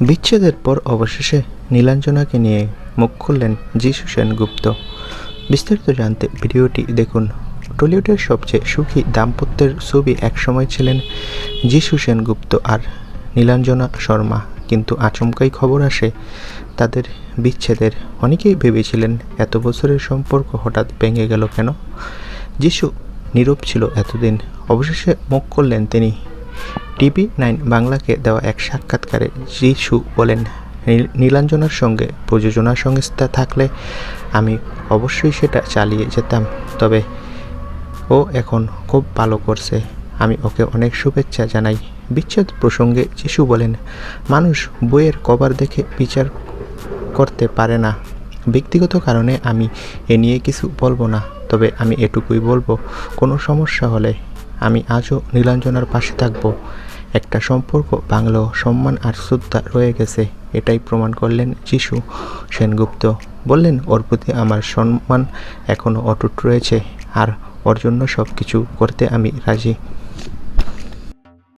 বিচ্ছেদের পর অবশেষে নীলাঞ্জনাকে নিয়ে মুখ খুললেন যিশু সেনগুপ্ত। বিস্তারিত জানতে ভিডিওটি দেখুন। টলিউডের সবচেয়ে সুখী দাম্পত্যের ছবি একসময় ছিলেন যিশু সেনগুপ্ত আর নীলাঞ্জনা শর্মা। কিন্তু আচমকাই খবর আসে, তাদের বিচ্ছেদের। অনেকেই ভেবেছিলেন, এত বছরের সম্পর্ক হঠাৎ ভেঙে গেল কেন? যিশু নীরব ছিল এতদিন। অবশেষে মুখ করলেন তিনি। টিভি নাইন বাংলাকে দেওয়া এক সাক্ষাৎকারে যিশু বলেন নীলাঞ্জনার সঙ্গে প্রযোজনা সংস্থা থাকলে আমি অবশ্যই সেটা চালিয়ে যেতাম। তবে ও এখন খুব ভালো করছে। আমি ওকে অনেক শুভেচ্ছা জানাই। বিচ্ছেদ প্রসঙ্গে যিশু বলেন, মানুষ বইয়ের কভার দেখে বিচার করতে পারে না। ব্যক্তিগত কারণে আমি এ নিয়ে কিছু বলব না। তবে আমি এটুকুই বলব, কোনো সমস্যা হলে আমি আজও নীলাঞ্জনার পাশে থাকব। একটা সম্পর্ক, বাংলো, সম্মান আর শ্রদ্ধা রয়ে গেছে। এটাই প্রমাণ করলেন যিশু সেনগুপ্ত। বললেন, ওর প্রতি আমার সম্মান এখনও অটুট রয়েছে। আর ওর জন্য সব কিছু করতে আমি রাজি।